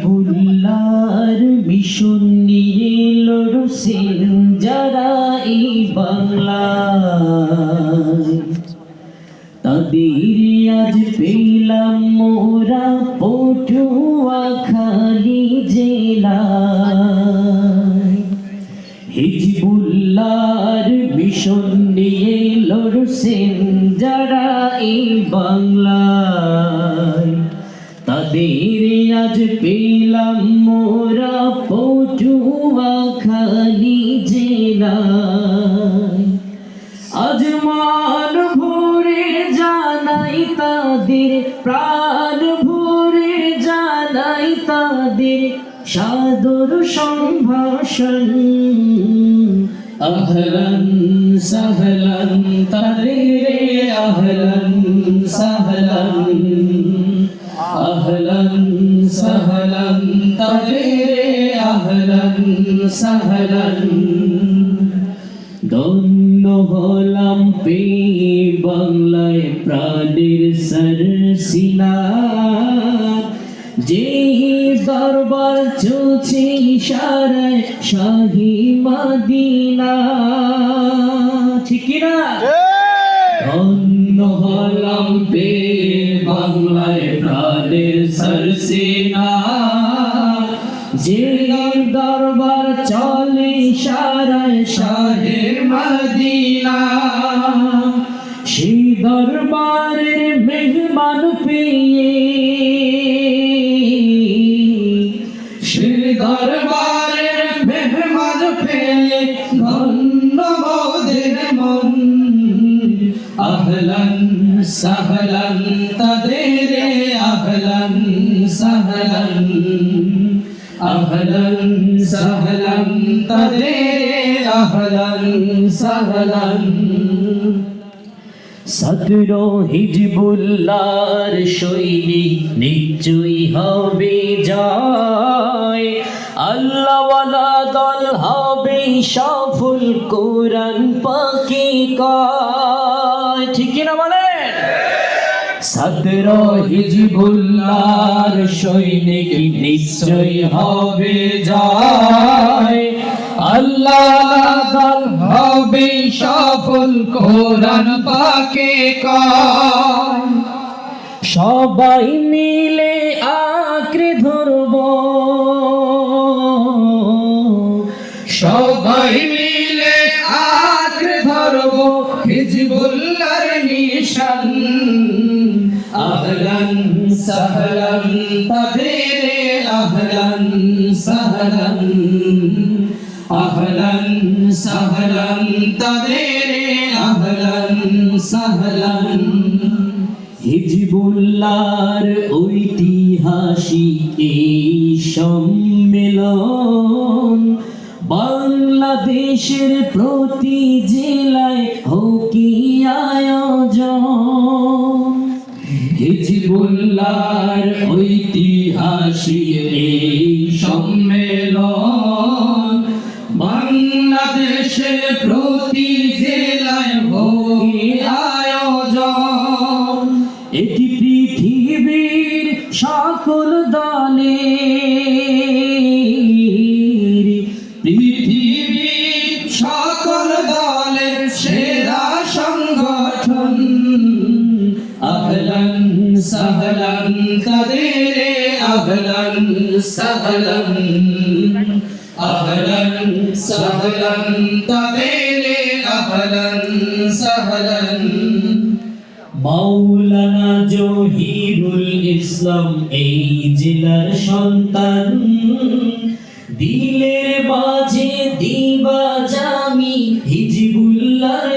হিজবুল্লাহর mission নিয়ে লড়ছেন যারা এই বাংলায়। তাদের আজ পেলাম মোরা পটুয়া খালি জেলায়। হিজবুল্লাহর মিশন নিয়ে লড়ছেন যারা এই বাংলায়। তাদের আজ পেলাম মোরা পটুয়া খালি জেলায়। আজ মান ভরে জানাই তাদের, প্রাণ ভরে জানাই তাদের সাদর সম্ভাষণ। আহলান সাহলান তাদের আহলান সাহলান, আহলান সাহলান তাদের আহলান সাহলান ধন্য হলাম পে বাংলায় প্রাণের সরসিনা যে দরবার চলছে ইশারায় শাহী মাদিনা। ঠিক না? ধন্য হলাম পে বাংলায় প্রাণের সরসিনা যে দরবার চলে সারায় শাহের মদিনা। সেই দরবারের মেহমান পেয়ে সে দরবারের মেহমান পেয়ে ধন্য মোদের মন। আহলান তাদের আহলান সাহলান আহলান সাহলান তাদের আহলান সাহলান সতরো হিজবুল্লার সৈনিক নিশ্চয়ই হবে যায় আল্লাহওয়ালা দল হবে সফল কোরআন ঠিক না বলেন? সতরো হিজবুল্লার সৈনিক নিশ্চয় হবে যায়। আল্লাহ দল হবে সফল কোরআন পাকে সবাই মিলে আঁকড়ে ধরব। সাহলান তাদের আহলান সাহলান আহলান সাহলান তাদের আহলান সাহলান হিজবুল্লার ঐতিহাসিক এই সম্মেলন, বাংলাদেশের প্রতি জেলায় হকি আয়োজন। হিজবুল্লার ঐতিহাসিক এই সম্মেলন বাংলাদেশে প্রতি জেলায় হকি আয়োজন। এটি পৃথিবীর সকল দলের সাহলান তাদের আহলান সাহলান আহলান সাহলান তাদের আহলান সাহলান মাওলানা জহিরুল ইসলাম, এই জেলার সন্তান। দিলের মাঝে দিবা জামি হিজবুল্লার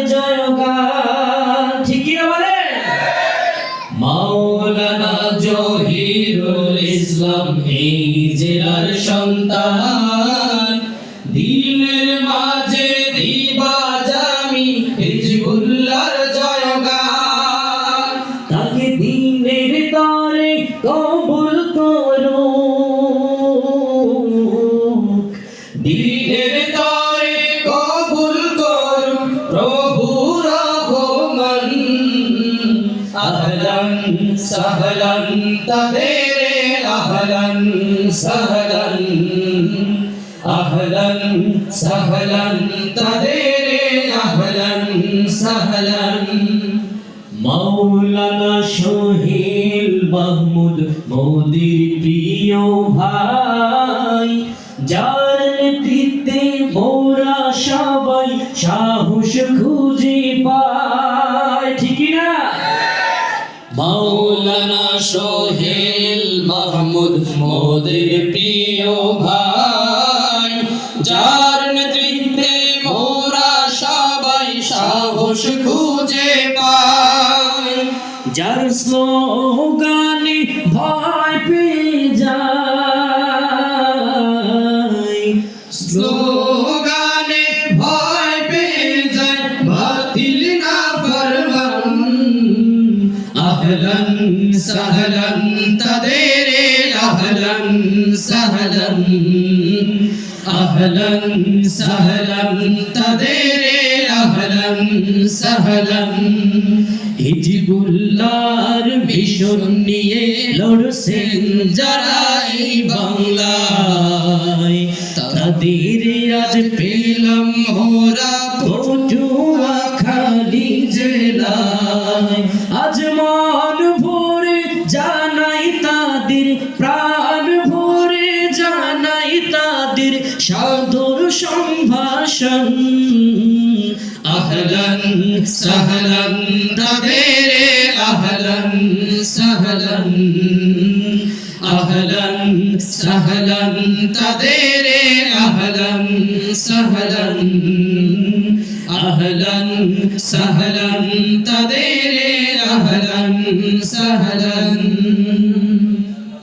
তাদের আহলান সাহলান আহলান সাহলান, তাদের আহলান সাহলান। মাওলানা সোহেল মাহমুদ, মোদির প্রিয় ভাই, যার নেতৃত্বে মোরা সবাই সাহস খুঁজে সোহেল মাহমুদ, মোদের প্রিয় ভাই। যার নেতৃত্বে মোরা সবাই সাহস খুঁজে পাই যার স্লোগানে ভয় পেয়ে যায় আহলান সাহলান, তাদের আহলান, সাহলান। আহলান, সাহলান, তাদের আহলান, সাহলান। হিজবুল্লাহর ভীষণ নিয়ে লড়ছেন যারা এই বাংলায়। তাদের আজ পেলাম সাদর সম্ভাষণ আহলান সাহলান তাদের আহলান সাহলান আহলান সাহলান তাদের আহলান সাহলান আহলান সাহলান তাদের আহলান সাহলান